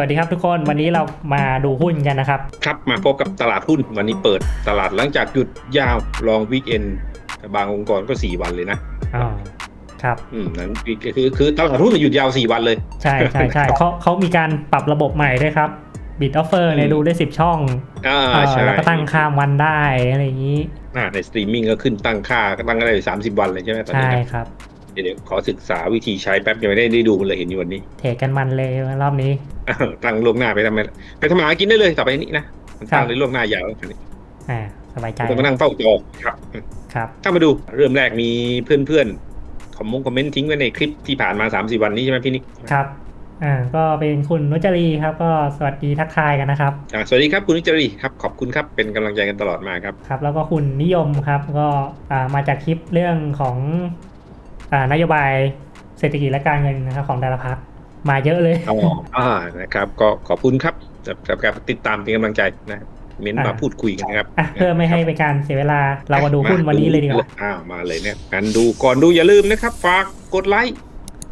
วัสดีครับทุกคนวันนี้เรามาดูหุ้นกันนะครับ ครับมาพบกับตลาดหุ้นวันนี้เปิดตลาดหลังจากหยุดยาวลองวีคเอนบางองค์กรก็ 4 วันเลยนะอ๋อครับอืมนั้นคือคือตลาดหุ้นหยุดยาว 4 วันเลย ใช่ใช่ใช่เขาเขามีการปรับระบบใหม่ด้วยครับบิดออฟเฟอร์เนี่ยอืมดูได้ 10 ช่องอ่าเอ่อใช่แล้วก็ตั้งข้ามวันได้อะไรอย่างนี้อ่าในสตรีมมิ่งก็ขึ้นตั้งค่าก็ตั้งได้สามสิบวันเลยใช่ไหมตอนใช่นี้นะครับเดี๋ยวขอศึกษาวิธีใช้แป๊บยังไม่ได้ได้ดูมันเลยเห็นอยู่วันนี้ เทรดกันมันเลยรอบนี้อ้าว ตั้งล่วงหน้าไปทำไมไปทำมาหากินได้เลยต่อไปนี้นะมันตั้คงรับเลยล่วงหน้ายาวแล้วคันนี้อ่าสบายใจต้องมานั่งเฝ้าจอครับ ครับถ้ามาดูเริ่มแรกมีเพื่อนๆคอมมงคอมเมนต์ทิ้งไว้ในคลิปที่ผ่านมา3 4วันนี้ใช่ไหมพี่นิกครับอ่าก็เป็นคุณนุจรีครับ ก็สวัสดีทักทายกันนะครับอ่าสวัสดีครับคุณนิจรีครับขอบคุณครับเป็นกำลังใจกันตลอดมาครับครับ แล้วก็คุณนิยมครับก็อ่ามาจากคลิปเรื่องของอ่านโยบายเศรษฐกิจและการเงินนะครับของแต่ละพัก มาเยอะเลยอ๋ออ่านะครับ ก็ขอบคุณครับสำหรับการติดตามเป็นกำลังใจนะครับเม้นต์มาอ่าพูดคุยกันนะครับอะเพื่อไม่ให้เป็นการเสียเวลาเรามาดูหุ้นวันนี้เลยดีกว่าอ้าวมาเลยเนี่ยกันดูก่อนดูอย่าลืมนะครับ ฝากกดไลค์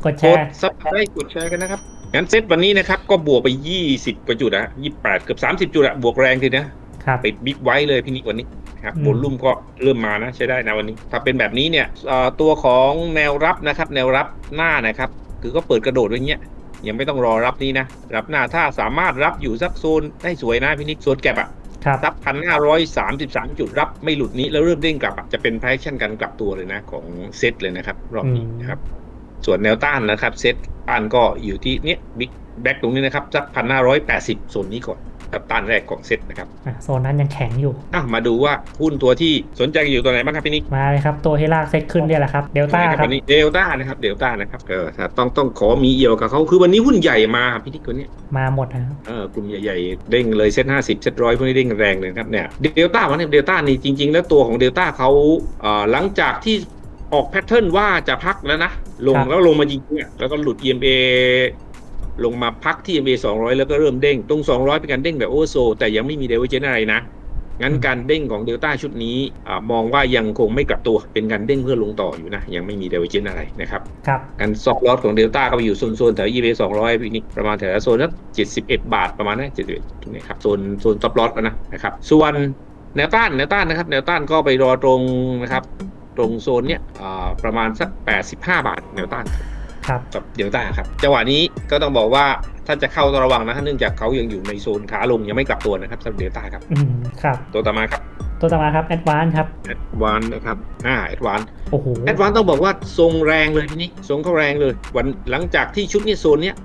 กดแชกดร์ซับสไครต์กดแชร์กันนะครับงั้นเซตวันนี้นะครับ ก็บวกไป 20กว่าจุดอะ28 เกือบ 30 จุดอะบวกแรงทีนะครับปิดบิ๊กไว้เลยพี่นิกวันนี้นะครับอืมบนลุ่มก็เริ่มมานะใช้ได้นะวันนี้ ถ้าเป็นแบบนี้เนี่ยเอ่อตัวของแนวรับนะครับ แนวรับหน้านะครับ คือก็เปิดกระโดดไว้อย่างเงี้ย ยังไม่ต้องรอรับนี้นะ รับหน้าถ้าสามารถรับอยู่สักโซนได้สวยนะพี่นิกโซนแก็บอะครับสักพันห้าร้อยสามสิบสามจุดรับไม่หลุดนี้แล้วเริ่มเด้งกลับอะจะเป็นไพรชั่นกันกลับตัวเลยนะ ของเซตเลยนะครับ รอบนี้นะครับ ส่วนแนวต้านนะครับ เซตต้านก็อยู่ที่เนี้ยบิ๊กแบ็กตรงนี้นะครับสักพันห้าร้อยแปดสิบโซนนี้ก่อน ครับต้านแรกของเซตนะครับอะโซนนั้นยังแข็งอยู่ อะมาดูว่าหุ้นตัวที่สนใจอยู่ตัวไหนบ้างครับพี่นิกมาเลยครับ ตัวที่ลากเซ็ตขึ้นเนี่ยแหละครับ เดลต้านะคครัรับบวันนี้เดลต้านะครับเดลต้านะครับเออถ้าต้องต้องขอมีเอี่ยวกับเขาคือวันนี้หุ้นใหญ่มาพี่นิกวันนี้ มาหมดนะครับ เออกลุ่มใหญ่ๆ เด้งเลยเซ็ตห้าสิบเซ็ตร้อยพวกนี้เด้งแรงเลยนะครับเนี่ยเดลต้าวันนี้เดลต้านี่จริง ๆ แล้วตัวของเดลต้าเขาเอ่อหลังจากที่ออกแพทเทิร์นว่าจะพักแล้วนะ ลงแล้วลงมาจริงๆอะแล้วก็หลุด EMA ลงมาพักที่ EMA 200 แล้วก็เริ่มเด้ง ตรง 200 เป็นการเด้งแบบโอเวอร์โซลแต่ยังไม่มีเดเวอร์เจนอะไรนะ งั้นการเด้งของเดลต้าชุดนี้อามองว่ายังคงไม่กลับตัวเป็นการเด้งเพื่อลงต่ออยู่นะ ยังไม่มีเดเวอร์เจนอะไรนะครับครับการซอฟต์ลอสของเดลต้าก็ไปอยู่โซนโซนแถว eBay 200พี่นิกประมาณแถวโซนนัก71 บาทประมาณนั้น71ตรงนี้ครับโซนโซนซอฟต์ลอสนะนะครับส่วนแนวต้านแนวต้านนะครับแนวต้านก็ไปรอตรงนะครับตรงโซนเนี้ยอ่าประมาณสัก85 บาทแนวต้าน ครับกับเดลต้าครับจังหวะนี้ก็ต้องบอกว่าถ้าจะเข้าต้องระวังนะเนื่องจากเขายังอยู่ในโซนขาลงยังไม่กลับตัวนะครับสำหรับเดลต้าครับอืมครับตัวต่อมาครับตัวต่อมาครับแอดวานครับแอดวานนะครับอ่าแอดวานโอ้โหแอดวานต้องบอกว่าทรงแรงเลยทีนี้ทรงเขาแรงเลย วันหลังจากที่ชุดเนี้โซนเนี้ย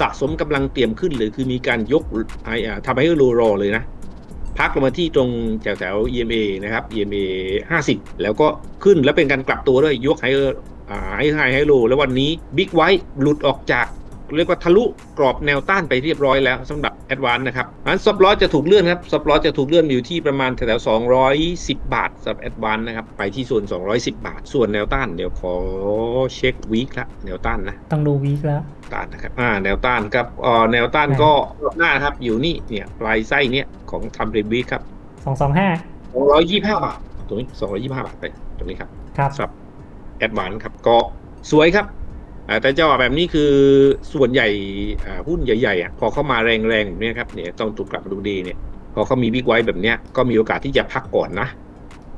สะสมกำลังเตรียมขึ้นเลยคือมีการยกไอ้อ่าทำให้โลรอเลยนะ พักลงมาที่ตรงแถวแถว EMA นะครับ EMA 50 แล้วก็ขึ้นแล้วเป็นการกลับตัวด้วยยกไฮอ่า ไฮไฮไฮโลแล้ววันนี้บิ๊กไวท์หลุดออกจากเรียกว่าทะลุกรอบแนวต้านไปเรียบร้อยแล้วสำหรับแอดวานนะครับอันซับลอสจะถูกเลื่อนครับซับลอสจะถูกเลื่อนอยู่ที่ประมาณแถวๆ210 บาทสำหรับแอดวานนะครับ ไปที่ส่วน 210 บาท ส่วนแนวต้าน เดี๋ยวขอเช็ควีคละแนวต้านนะ ต้องดูวีคแล้วต้านนะครับอ่าแนวต้านครับเอ่อแนวต้านก็รอบหน้าครับอยู่นี่เนี่ยปลายไส้เนี่ยของทำเรวีครับสองสองห้า225บาทตรงนี้225 บาทไปตรงนี้ครับครับสำหรับ แอดวานครับก็สวยครับอ่าแต่จังหวะแบบนี้คือส่วนใหญ่อ่าหุ้นใหญ่ๆอะพอเข้ามาแรงๆแบบนี้ครับเนี่ยต้องถูกกลับมาดูดีเนี่ยพอเขามีบิ๊กไว้แบบเนี้ยก็มีโอกาสที่จะพักก่อนนะ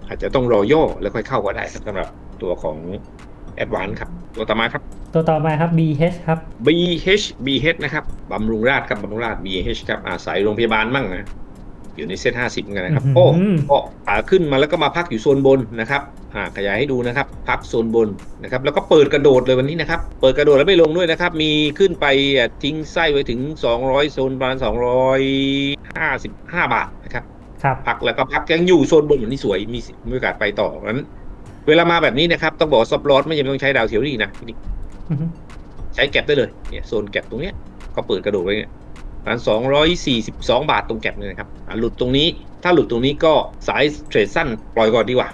อาจจะต้องรอย่อแล้วค่อยเข้าก็ได้ครับสำหรับตัวของแอดวานครับ ตัวต่อมาครับ ตัวต่อมาครับ BH ครับ BH BH นะครับบำรุงราชครับบำรุงราช BH ครับอาศัยโรงพยาบาลมั่งนะ อยู่ในเซต50เหมือนกันนะครับอื้อหือโอ้ก็ขาขึ้นมาแล้วก็มาพักอยู่โซนบนนะครับอ่าขยายให้ดูนะครับ พักโซนบนนะครับแล้วก็เปิดกระโดดเลยวันนี้นะครับ เปิดกระโดดแล้วไม่ลงด้วยนะครับ มีขึ้นไปอะทิ้งไส้ไว้ถึง 200 โซนประมาณ255 บาทนะครับครับพักแล้วก็พักยังอยู่โซนบนอยู่นี่สวยมีมีโอกาสไปต่อเพราะฉะนั้น เวลามาแบบนี้นะครับต้องบอกซับลอสไม่จำเป็นต้องใช้ดาวเทียรี่นะพี่นิกอือฮึใช้แก็บได้เลยเนี่ยโซนแก็บตรงเนี้ยก็เปิดกระโดดไว้เนี่ย ประมาณสองร้อยสี่สิบสองบาทตรงแก็บเลยนะครับอะหลุดตรงนี้ ถ้าหลุดตรงนี้ก็สายเทรดสั้นปล่อยก่อนดีกว่า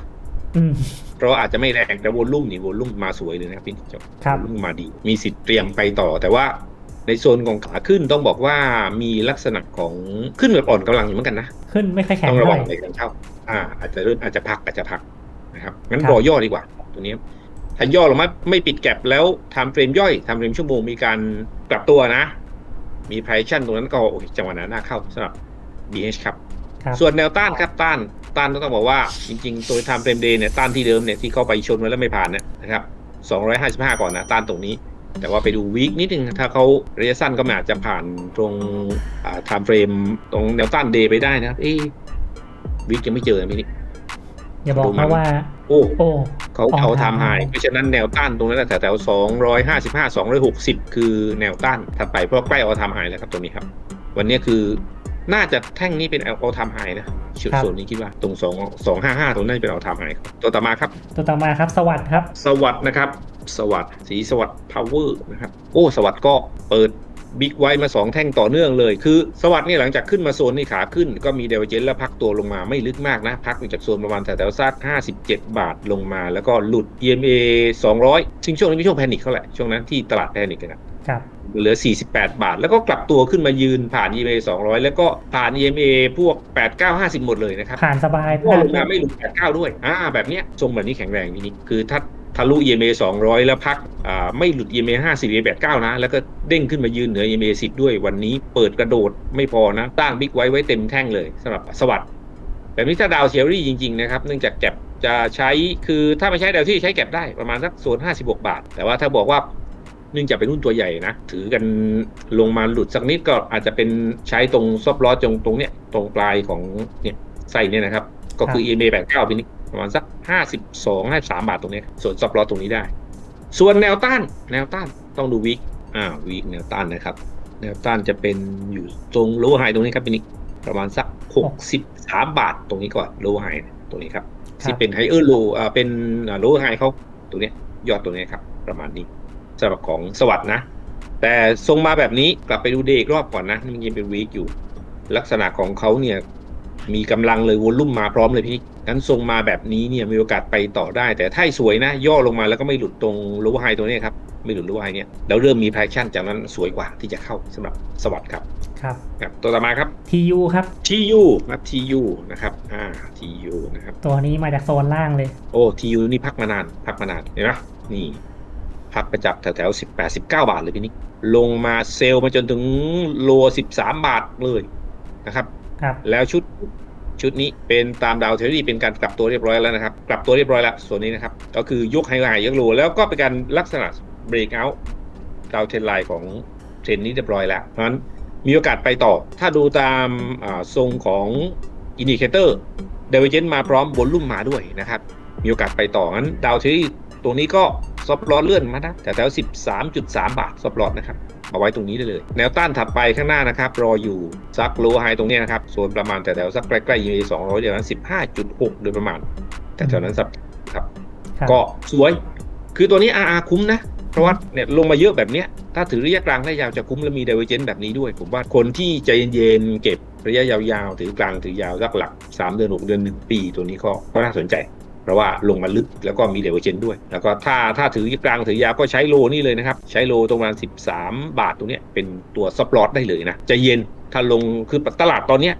อืมเพราะอาจจะไม่แรงแต่วอลลุ่มนี่วอลลุ่มมาสวยเลยนะครับพี่จบครับวอลลุ่มมาดี มีสิทธิ์เตรียมไปต่อ แต่ว่าในโซนของขาขึ้นต้องบอกว่ามีลักษณะของขึ้นแบบอ่อนกำลังอยู่เหมือนกันนะ ขึ้นไม่ค่อยแข็งต้องระเท่าวัไหงร่ในการเข้าอ่า อาจจะเริ่มอาจจะพักอาจจะพักนะครับงั้นครับรอย่อดีกว่า ตัวนี้ถ้าย่อลงมาไม่ปิดแก็บแล้วทำเฟรมย่อยทำเฟรมชั่วโมงมีการกลับตัวนะ มี price ตรงนั้นก็โอ้ยจังหวะนั้นน่าเข้าสำหรับ BH ครับ ครับ ส่วนแนวต้านครับต้านต้านต้องบอกว่าจริงๆ ตัวไทม์เฟรมเดย์เนี่ยต้านที่เดิมเนี่ยที่เข้าไปชนไว้แล้วไม่ผ่านเนี่ยนะครับ 255 ก่อนนะต้านตรงนี้ แต่ว่าไปดูวีคนิดนึงถ้าเขาระยะสั้นก็อาจจะผ่านตรงไทม์เฟรมตรงแนวต้านเดย์ไปได้นะครับเอ๊วีคยังไม่เจอนะพี่นิก อย่าบอกนะว่า โอ้โอ้ เขาอ๋อเขา time ทำไฮ high เพราะฉะนั้นแนวต้านตรงนั้นแถวแถว255 260คือแนวต้านถัดไปเพราะใกล้เอาทำไฮแล้วครับตรงนี้ครับ วันนี้คือน่าจะแท่งนี้เป็นเอาทำไฮนะชุดครับโซนนี้คิดว่าตรง2 255ตรงนั้นเป็นเอาทำไฮครับตัวต่อมาครับ ตัวต่อมาครับสวัสดีครับ สวัสดนะครับ สวัสดสีสวัสดพาวเวอร์นะครับ โอ้ สวัสดก็เปิด บิ๊กไว้มา 2 แท่งต่อเนื่องเลย คือสวัสดนี่หลังจากขึ้นมาโซนนี่ขาขึ้น ก็มีเดวเจนแล้วพักตัวลงมาไม่ลึกมากนะ พักอยู่จากโซนประมาณแถวๆซัก57 บาทลงมา แล้วก็หลุด EMA 200 ซึ่งช่วงนี้เป็นช่วงแพนิคเท่าไหร่ช่วงนั้นที่ตลาดแพนิคกันนะครับเหลือ 48 บาท แล้วก็กลับตัวขึ้นมายืนผ่าน EMA 200 แล้วก็ผ่าน EMA พวก 8950 หมดเลยนะครับ ผ่านสบายก็ลงมาไม่หลุด89 ด้วย อ่า แบบเนี้ยทรงแบบนี้แข็งแรงทีนี้คือถ้า ทะลุ EMA 200 แล้วพักไม่หลุด EMA 50 EMA 89 นะ แล้วก็เด้งขึ้นมายืนเหนือ EMA 10 ด้วยวันนี้เปิดกระโดดไม่พอนะตั้งบิ๊กไว้ไว้เต็มแท่งเลยสำหรับสวัสด์แบบนี้ถ้าดาวเชอรี่จริง ๆ นะครับ เนื่องจากแก็บจะใช้คือถ้าไม่ใช้ดาวที่ใช้แก็บได้ประมาณสักโซน56 บาท แต่ว่าถ้าบอกว่าเนื่องจากเป็นหุ้นตัวใหญ่นะ ถือกันลงมาหลุดสักนิดก็อาจจะเป็นใช้ตรงซอฟล้อตรงตรงเนี้ยตรงปลายของเนี่ยไส้เนี่ยนะครับ ก็คือ EMA 89ปีนี้ประมาณสัก 52 53 บาทตรงเนี้ยส่วนซอฟล้อตรงนี้ได้ ส่วนแนวต้าน แนวต้านต้องดูวิกอ่าวิกแนวต้านนะครับ แนวต้านจะเป็นอยู่ตรงโลไฮตรงนี้ครับปีนี้ประมาณสัก 63 บาทตรงนี้ก่อนโลไฮตรงนี้ครับที่เป็นไฮเออร์โลอ่าเป็นโลไฮเขาตรงเนี้ยยอดตรงเนี้ยครับ ประมาณนี้สำหรับของสวัสดนะ แต่ทรงมาแบบนี้กลับไปดูเดย์อีกรอบก่อนนะนี่มันยังเป็นวีคอยู่ ลักษณะของเขาเนี่ย มีกำลังเลยวอลลุ่มมาพร้อมเลยพี่งั้นทรงมาแบบนี้เนี่ยมีโอกาสไปต่อได้ แต่ถ้าสวยนะ ย่อลงมาแล้วก็ไม่หลุดตรงโลไฮตัวเนี้ยครับ ไม่หลุดโลไฮเนี่ยแล้วเริ่มมีแพชชั่นจากนั้นสวยกว่าที่จะเข้าสำหรับสวัสดครับครับครับตัวต่อมาครับ TU ครับ TU ครับ TU นะครับอ่า TU นะครับตัวนี้มาจากโซนล่างเลยโอ้ทียูนี่พักมานานพักมานานเห็นไหมนี่พักไปจับแถวแถวสิบแปดสิบเก้าบาทเลยพี่นิกลงมาเซลล์มาจนถึงโลสิบสามบาทเลยนะครับ ครับแล้วชุดชุดนี้เป็นตามดาวเทอรี่เป็นการกลับตัวเรียบร้อยแล้วนะครับ กลับตัวเรียบร้อยแล้วส่วนนี้นะครับ ก็คือยกไฮไลท์ยกโลแล้วก็เป็นการลักษณะเบรกเอาท์ดาวเทนไลน์ของเทรนนี้เรียบร้อยแล้ว เพราะฉะนั้นมีโอกาสไปต่อ ถ้าดูตามทรงของอินดิเคเตอร์เดเวเจนมาพร้อมบนลุ่มมาด้วยนะครับ มีโอกาสไปต่องั้นดาวเทอรี่ตัวนี้ก็ซอฟลอเลื่อนมานะแต่แถว13.3 บาทซอฟลอนะครับ เอาไว้ตรงนี้ได้เลย แนวต้านถัดไปข้างหน้านะครับรออยู่ซักโลไฮตรงเนี้ยนะครับโซนประมาณแต่แถวสักใกล้ๆยูเอสองร้อยเดียวนั้น15.6โดยประมาณแต่แถวนั้นสักครับครับ ก็สวย คือตัวนี้ RR คุ้มนะ เพราะว่าเนี่ยลงมาเยอะแบบเนี้ยถ้าถือระยะกลางได้ยาวจะคุ้มและมี d i v e r g e n c e แบบนี้ด้วย ผมว่าคนที่ใจเย็นๆเก็บระยะยาวๆถือกลางถือยาวสักหลัก 3 เดือน 6 เดือน 1 ปีตัวนี้ก็ก็น่าสนใจ เพราะว่าลงมาลึกแล้วก็มี d i v e r g e n c e ด้วย แล้วก็ถ้าถ้าถือกลางถือยาวก็ใช้โลนี่เลยนะครับ ใช้โลตรงประมาณ 13 บาทตรงเนี้ยเป็นตัวซับลอตได้เลยนะใจเย็นถ้าลงคือตลาดตอนเนี้ย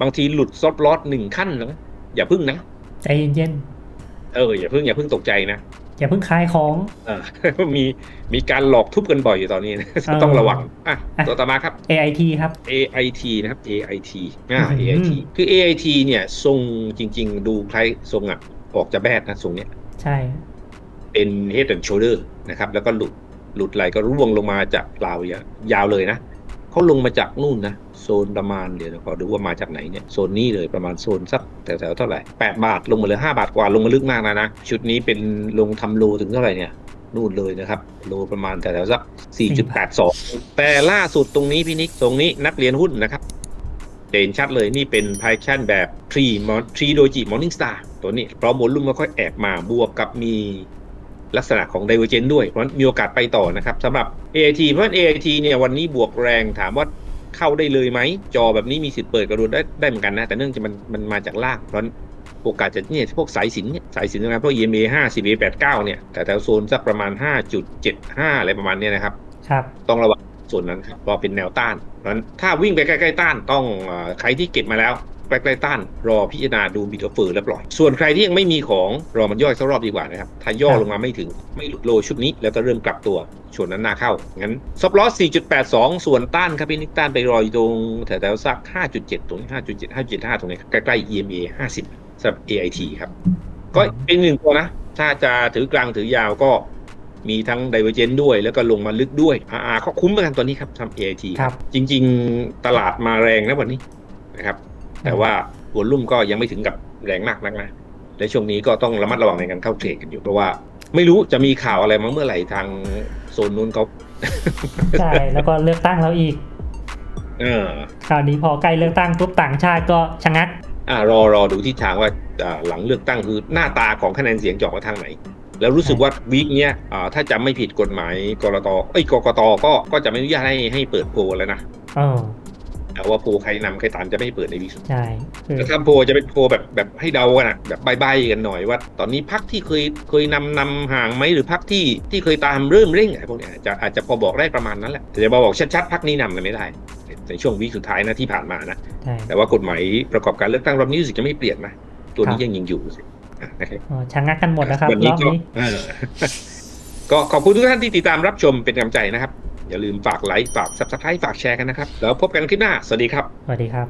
บางทีหลุดซับลอตหนึ่งขั้นนะอย่าพึ่งนะใจเย็นเอออย่าพึ่งอย่าพึ่งตกใจนะๆอย่าเพิ่งขายของเออมีมีการหลอกทุบกันบ่อยอยู่ตอนนี้นะเออต้องระวังอะอะตัวต่อมาครับ AIT ครับ AIT นะครับ AIT อ่าอืม AIT คือ AIT เนี่ยทรงจริง ๆ ดูคล้ายทรงอะ ออกจะแบดนะทรงเนี้ยใช่ เป็น head and shoulder นะครับ แล้วก็หลุดหลุดไหลก็ร่วงลงมาจากปลาวยาวเลยนะเขาลงมาจากนู่นนะโซนประมาณเดี๋ยวขอดูว่ามาจากไหนเนี่ยโซนนี้เลยประมาณโซนสักแถวๆเท่าไหร่8บาทลงมาเหลย5บาทกว่าลงมาลึกมากนะนะชุดนี้เป็นลงทำโลถึงเท่าไหร่เนี่ยนู่นเลยนะครับ โลประมาณแถวๆสัก 4.82 แต่ล่าสุดตรงนี้พี่นิกตรงนี้นักเรียนหุ้นนะครับ เด่นชัดเลยนี่เป็นไพชั่นแบบ3 3โดจิ Morning Star ตัวนี้เพราะโมลุ่มไม่ค่อยแอบมาบวกกับมีลักษณะของ Divergent ด้วย เพราะฉะนั้นมีโอกาสไปต่อนะครับสำหรับ AIT เพราะฉะนั้น AIT เนี่ยวันนี้บวกแรงถามว่าเข้าได้เลยไหม จอแบบนี้มีสิทธิ์เปิดกระโดดได้ได้เหมือนกันนะ แต่เนื่องจากมันมันมาจากล่างเพราะฉะนั้นโอกาสจะเนี่ยพวกสายสินเนี่ยสายสินนะครับพวก EMA 50 A 89เนี่ยแต่แถวโซนสักประมาณ 5.75 อะไรประมาณเนี้ยนะครับ ครับ ต้องระวังส่วนนั้นครับเพราะเป็นแนวต้านเพราะฉะ นั้นถ้าวิ่งไปใกล้ๆต้านต้องอใครที่เก็บมาแล้วใกล้ๆต้านรอพิจารณาดูบิดออฟเฟอร์แล้วปล่อย ส่วนใครที่ยังไม่มีของรอมันย่อยสักรอบดีกว่านะครับ ถ้าย่อลงมาไม่ถึงไม่หลุดโลชุดนี้ แล้วก็เริ่มกลับตัวชวนนั้นน่าเข้า งั้นซอฟลอส 4.82 ส่วนต้านครับพี่นิกต้านไปรออยู่ตรงแถวๆสัก 5.7 ตรงนี้ 5.7 5.75 ตรงนี้ใกล้ๆ EMA 50สำหรับ AIT ครับ ก็เป็นหนึ่งตัวนะ ถ้าจะถือกลางถือยาวก็ มีทั้ง Divergent ด้วย แล้วก็ลงมาลึกด้วย RR ก็คุ้มเหมือนกันตัวนี้ครับทำ AIT ครับ จริง ๆ ตลาดมาแรงนะวันนี้นะครับ แต่ว่าหัวลุ่มก็ยังไม่ถึงกับแรงมากนักนะ และช่วงนี้ก็ต้องระมัดระวังในการเข้าเทรดกันอยู่ เพราะว่าไม่รู้จะมีข่าวอะไรมาเมื่อไหร่ทางโซนนู้นเขาใช่ แล้วก็เลือกตั้งแล้วอีกเออคราวนี้พอใกล้เลือกตั้งปุ๊บต่างชาติก็ชะงักอ่ารอรอดูทิศทางว่าอ่าหลังเลือกตั้งคือหน้าตาของคะแนนเสียงจะออกมาทางไหน แล้วรู้สึกว่าวีคเนี้ยอ่าถ้าจำไม่ผิดกฎหมายกรตเอ้ยกกตก็ก็จะไม่อนุญาตให้ให้เปิดโพลแล้วนะเออแต่ว่าโพลใครนำใครตามจะไม่ให้เปิดในวีคสุดใช่คือแต่ถ้าโพลจะเป็นโพลแบบแบบให้เดากันอะแบบใบ้ๆกันหน่อยว่า ตอนนี้พักที่เคยเคยนำนำห่างไหมหรือพักที่ที่เคยตามเริ่มเร่งอะไรพวกเนี้ยอาจจะอาจจะพอบอกได้ประมาณนั้นแหละแต่จะมาบอกชัดๆพักนี้นำกันไม่ได้ในช่วงวีคสุดท้ายนะที่ผ่านมานะใช่แต่ว่ากฎหมายประกอบการเลือกตั้งรอบนี้รู้สึกจะไม่เปลี่ยนนะตัวนี้ครับยังยิงอยู่ สิอะนะครับเออชะงักกันหมดนะครับวันรนี้อบก็นี้เออก็ขอบคุณทุกท่านที่ติดตามรับชมเป็นกำลังใจนะครับ อย่าลืมฝากไลค์ ฝาก subscribe ฝากแชร์กันนะครับ แล้วพบกันคลิปหน้า สวัสดีครับ สวัสดีครับ